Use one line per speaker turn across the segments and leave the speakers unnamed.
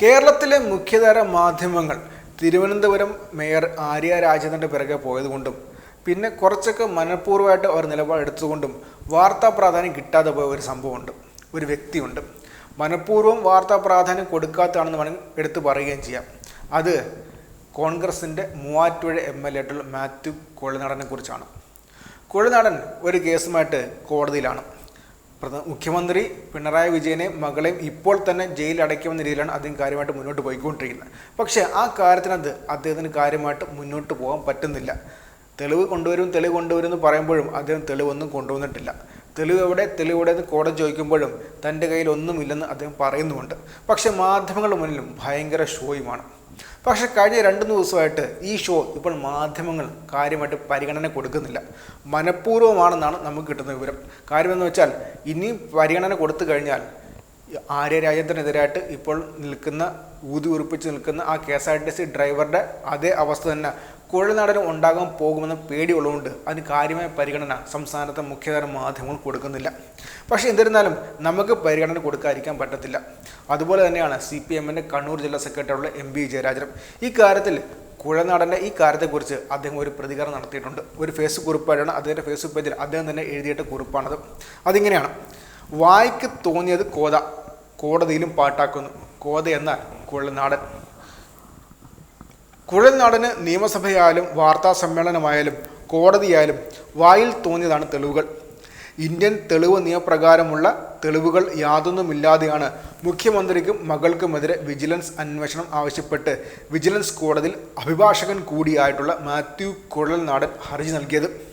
കേരളത്തിലെ മുഖ്യധാര മാധ്യമങ്ങൾ തിരുവനന്തപുരം മേയർ ആര്യ രാജേന്ദ്രന്റെ പിറകെ പോയതുകൊണ്ടും പിന്നെ കുറച്ചൊക്കെ മനഃപൂർവമായിട്ട് അവർ നിലപാടെടുത്തുകൊണ്ടും വാർത്താ പ്രാധാന്യം കിട്ടാതെ പോയ ഒരു സംഭവമുണ്ട്. ഒരു വ്യക്തിയുണ്ട്. മനഃപൂർവം വാർത്താ പ്രാധാന്യം കൊടുക്കാത്തതാണെന്ന് വേണമെങ്കിൽ എടുത്തു പറയുകയും ചെയ്യാം. അത് കോൺഗ്രസിന്റെ മൂവാറ്റുപുഴ എം എൽ എ ആയിട്ടുള്ള മാത്യു കൊളിനാടനെ കുറിച്ചാണ്. കൊളിനാടൻ ഒരു കേസുമായിട്ട് കോടതിയിലാണ്. മുഖ്യമന്ത്രി പിണറായി വിജയനെ മകളെയും ഇപ്പോൾ തന്നെ ജയിലിൽ അടയ്ക്കുമെന്ന രീതിയിലാണ് അദ്ദേഹം കാര്യമായിട്ട് മുന്നോട്ട് പോയിക്കൊണ്ടിരിക്കുന്നത്. പക്ഷേ ആ കാര്യത്തിനകത്ത് അദ്ദേഹത്തിന് കാര്യമായിട്ട് മുന്നോട്ട് പോകാൻ പറ്റുന്നില്ല. തെളിവ് കൊണ്ടുവരും തെളിവ് കൊണ്ടുവരും എന്ന് പറയുമ്പോഴും അദ്ദേഹം തെളിവൊന്നും കൊണ്ടുവന്നിട്ടില്ല. തെളിവ് എവിടെ? തെളിവ് എവിടെ എന്ന് കോടതി ചോദിക്കുമ്പോഴും തന്റെ കയ്യിൽ ഒന്നുമില്ലെന്ന് അദ്ദേഹം പറയുന്നുമുണ്ട്. പക്ഷേ മാധ്യമങ്ങളുടെ മുന്നിലും ഭയങ്കര ഷോയുമാണ്. പക്ഷെ കഴിഞ്ഞ രണ്ട് ദിവസമായിട്ട് ഈ ഷോ ഇപ്പോൾ മാധ്യമങ്ങൾ കാര്യമായിട്ട് പരിഗണന കൊടുക്കുന്നില്ല. മനഃപൂർവമാണെന്നാണ് നമുക്ക് കിട്ടുന്ന വിവരം. കാര്യമെന്ന് വെച്ചാൽ ഇനിയും പരിഗണന കൊടുത്തു കഴിഞ്ഞാൽ ആര്യ രാജേന്ദ്രനെതിരായിട്ട് ഇപ്പോൾ നിൽക്കുന്ന ഊതി ഉറപ്പിച്ച് നിൽക്കുന്ന ആ K S R T C ഡ്രൈവറുടെ അതേ അവസ്ഥ തന്നെ കുഴൽനാടനും ഉണ്ടാകാൻ പോകുമെന്ന പേടിയുള്ളതുകൊണ്ട് അതിന് കാര്യമായ പരിഗണന സംസ്ഥാനത്തെ മുഖ്യധാര മാധ്യമങ്ങൾ കൊടുക്കുന്നില്ല. പക്ഷേ എന്നിരുന്നാലും നമുക്ക് പരിഗണന കൊടുക്കാതിരിക്കാൻ പറ്റത്തില്ല. അതുപോലെ തന്നെയാണ് സി പി എമ്മിന്റെ കണ്ണൂർ ജില്ലാ സെക്രട്ടറിയുള്ള എം വി ജയരാജനും. ഈ കാര്യത്തിൽ കുഴനാടന്റെ ഈ കാര്യത്തെക്കുറിച്ച് അദ്ദേഹം ഒരു പ്രതികരണം നടത്തിയിട്ടുണ്ട്. ഒരു ഫേസ്ബുക്ക് കുറിപ്പായിട്ടാണ് അദ്ദേഹത്തിന്റെ ഫേസ്ബുക്ക് പേജിൽ അദ്ദേഹം തന്നെ എഴുതിയിട്ട് കുറിപ്പാണത് അതിങ്ങനെയാണ്. വായിക്ക് തോന്നിയത് കോത കോടതിയിലും പാട്ടാക്കുന്നു. കോത എന്നാൽ കുഴൽനാടൻ. കുഴൽനാടന് നിയമസഭയായാലും വാർത്താ സമ്മേളനമായാലും കോടതിയായാലും വായിൽ തോന്നിയതാണ് തെളിവുകൾ. ഇന്ത്യൻ തെളിവ് നിയമപ്രകാരമുള്ള തെളിവുകൾ യാതൊന്നുമില്ലാതെയാണ് മുഖ്യമന്ത്രിക്കും മകൾക്കുമെതിരെ വിജിലൻസ് അന്വേഷണം ആവശ്യപ്പെട്ട് വിജിലൻസ് കോടതിയിൽ അഭിഭാഷകൻ കൂടിയായിട്ടുള്ള മാത്യു കുഴൽനാടൻ ഹർജി നൽകിയത്.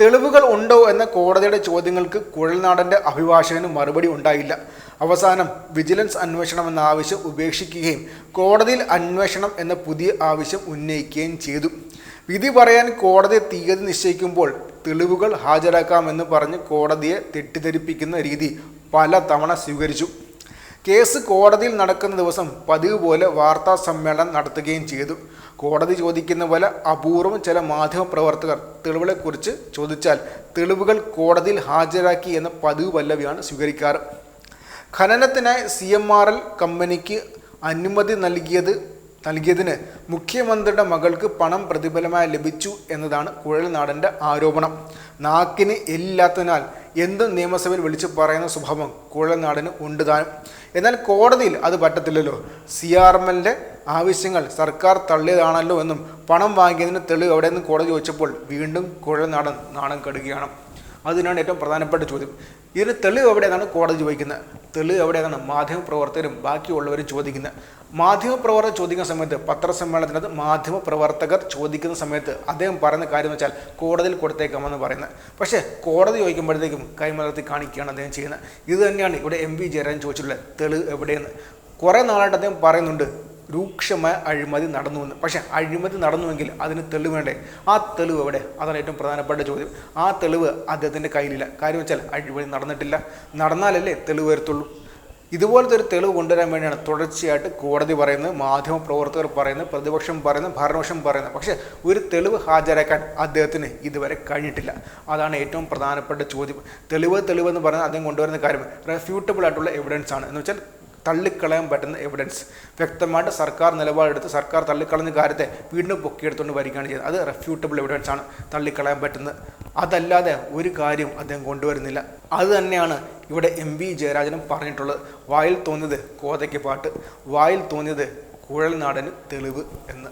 തെളിവുകൾ ഉണ്ടോ എന്ന കോടതിയുടെ ചോദ്യങ്ങൾക്ക് കുഴൽനാടന്റെ അഭിഭാഷകന് മറുപടി ഉണ്ടായില്ല. അവസാനം വിജിലൻസ് അന്വേഷണം എന്ന ആവശ്യം ഉപേക്ഷിക്കുകയും കോടതിയിൽ അന്വേഷണം എന്ന പുതിയ ആവശ്യം ഉന്നയിക്കുകയും ചെയ്തു. വിധി പറയാൻ കോടതി തീയതി നിശ്ചയിക്കുമ്പോൾ തെളിവുകൾ ഹാജരാക്കാമെന്ന് പറഞ്ഞ് കോടതിയെ തെറ്റിദ്ധരിപ്പിക്കുന്ന രീതി പല തവണ സ്വീകരിച്ചു. കേസ് കോടതിയിൽ നടക്കുന്ന ദിവസം പതിവ് പോലെ വാർത്താ സമ്മേളനം നടത്തുകയും ചെയ്തു. കോടതി ചോദിക്കുന്ന പോലെ അപൂർവം ചില മാധ്യമപ്രവർത്തകർ തെളിവുകളെക്കുറിച്ച് ചോദിച്ചാൽ തെളിവുകൾ കോടതിയിൽ ഹാജരാക്കി എന്ന പതിവ് പല്ലവിയാണ് സ്വീകരിക്കാറ്. ഖനനത്തിനായി സി എം ആർ എൽ കമ്പനിക്ക് അനുമതി നൽകിയത് നൽകിയതിന് മുഖ്യമന്ത്രിയുടെ മകൾക്ക് പണം പ്രതിഫലമായി ലഭിച്ചു എന്നതാണ് കുഴൽനാടന്റെ ആരോപണം. നാക്കിന് എല്ലില്ലാത്തതിനാൽ എന്തും നിയമസഭയിൽ വിളിച്ചു പറയുന്ന സ്വഭാവം കുഴൽനാടന് ഉണ്ട് താനും. എന്നാൽ കോടതിയിൽ അത് പറ്റത്തില്ലല്ലോ. സി ആർ എം എല്ലിന്റെ ആവശ്യങ്ങൾ സർക്കാർ തള്ളിയതാണല്ലോ എന്നും പണം വാങ്ങിയതിന് തെളിവ് എവിടെയെന്ന് കോടതി ചോദിച്ചപ്പോൾ വീണ്ടും കുഴൽനാടൻ നാണം കെടുകയാണ്. അതിനാണ് ഏറ്റവും പ്രധാനപ്പെട്ട ചോദ്യം. ഇതിന് തെളിവ് എവിടെയാണ് കോടതി ചോദിക്കുന്നത്? തെളിവ് എവിടെയാണ് മാധ്യമപ്രവർത്തകരും ബാക്കിയുള്ളവരും ചോദിക്കുന്നത്? മാധ്യമപ്രവർത്തകർ ചോദിക്കുന്ന സമയത്ത് പത്രസമ്മേളനത്തിനകത്ത് മാധ്യമപ്രവർത്തകർ ചോദിക്കുന്ന സമയത്ത് അദ്ദേഹം പറയുന്ന കാര്യം എന്ന് വെച്ചാൽ കോടതിയിൽ കൊടുത്തേക്കാമെന്ന് പറയുന്നത്. പക്ഷേ കോടതി ചോദിക്കുമ്പോഴത്തേക്കും കൈമലർത്തി കാണിക്കുകയാണ് അദ്ദേഹം ചെയ്യുന്നത്. ഇത് തന്നെയാണ് ഇവിടെ എം വി ജയരാജൻ ചോദിച്ചിട്ടുള്ളത് തെളിവ് എവിടെയെന്ന്. കുറേ നാളായിട്ട് അദ്ദേഹം പറയുന്നുണ്ട് രൂക്ഷമായ അഴിമതി നടന്നു എന്ന് പക്ഷേ അഴിമതി നടന്നുവെങ്കിൽ അതിന് തെളിവ് വേണ്ടേ? ആ തെളിവ് എവിടെ? അതാണ് ഏറ്റവും പ്രധാനപ്പെട്ട ചോദ്യം. ആ തെളിവ് അദ്ദേഹത്തിന്റെ കയ്യിലില്ല. കാര്യം വെച്ചാൽ അഴിമതി നടന്നിട്ടില്ല. നടന്നാലല്ലേ തെളിവ് വരത്തുള്ളൂ. ഇതുപോലത്തെ ഒരു തെളിവ് കൊണ്ടുവരാൻ വേണ്ടിയാണ് തുടർച്ചയായിട്ട് കോടതി പറയുന്നത് മാധ്യമപ്രവർത്തകർ പറയുന്നത് പ്രതിപക്ഷം പറയുന്നത് ഭരണപക്ഷം പറയുന്നത്. പക്ഷേ ഒരു തെളിവ് ഹാജരാക്കാൻ അദ്ദേഹത്തിന് ഇതുവരെ കഴിഞ്ഞിട്ടില്ല. അതാണ് ഏറ്റവും പ്രധാനപ്പെട്ട ചോദ്യം. തെളിവ് തെളിവ് എന്ന് പറയുന്നത് അദ്ദേഹം കൊണ്ടുവരുന്ന കാര്യം. റെഫ്യൂട്ടബിൾ ആയിട്ടുള്ള എവിഡൻസ് ആണ്. എന്ന് വെച്ചാൽ തള്ളിക്കളയാൻ പറ്റുന്ന എവിഡൻസ് വ്യക്തമായിട്ട് സർക്കാർ നിലപാടെടുത്ത് സർക്കാർ തള്ളിക്കളഞ്ഞ കാര്യത്തെ വീണ്ടും പൊക്കിയെടുത്തുകൊണ്ട് വരികയാണ് ചെയ്യുന്നത് അത് റെഫ്യൂട്ടബിൾ എവിഡൻസ് ആണ് തള്ളിക്കളയാൻ പറ്റുന്നത്. അതല്ലാതെ ഒരു കാര്യം അദ്ദേഹം കൊണ്ടുവരുന്നില്ല. അത് തന്നെയാണ് ഇവിടെ എം വി ജയരാജനും പറഞ്ഞിട്ടുള്ളത്. വായിൽ തോന്നിയത് കോതയ്ക്ക് പാട്ട് വായിൽ തോന്നിയത് കുഴൽനാടന് തെളിവ് എന്ന്.